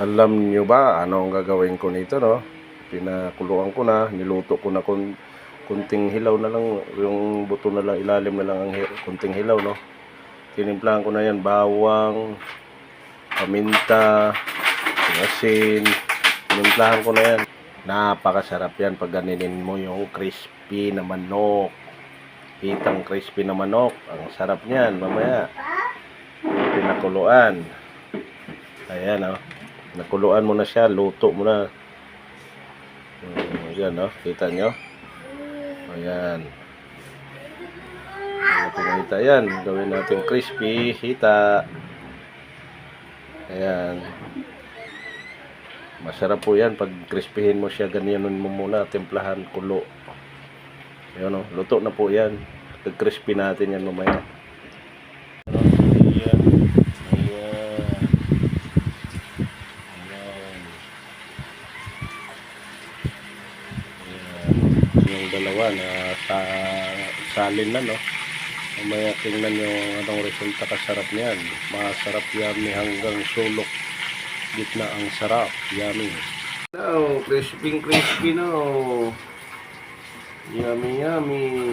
Alam nyo ba ano ang gagawin ko nito, no? Pinakuluan ko na, niluto ko na kun kunting hilaw na lang, yung buto na lang, ilalim na lang ang hi- kunting hilaw, no? Tinimplahan ko na yan, bawang, paminta, asin, tinimplahan ko na yan. Napakasarap yan pag ganinin mo yung crispy na manok. Hitang crispy na manok. Ang sarap niyan, mamaya. Pinakuluan. Ayan, oh. Nakuluan mo na siya, luto mo na. Hmm, yan, oh. Kita nyo? Ayan. Kita yan. Gawin natin crispy, hita. Ayan. Masarap po yan pag crispyhin mo siya, ganyanon mo muna, templahan, kulo. Ayan, oh. Luto na po yan. Pag-crispy natin yan mamaya. Ano? Ayan. Ayan. Ayan. Ayan. Yung dalawa na sa salin na, no? Mamaya tingnan nyo anong resulta kasarap niyan. Masarap yummy hanggang sulok. Gitna ang sarap. Yummy. No, crispy crispy no. Yummy yummy.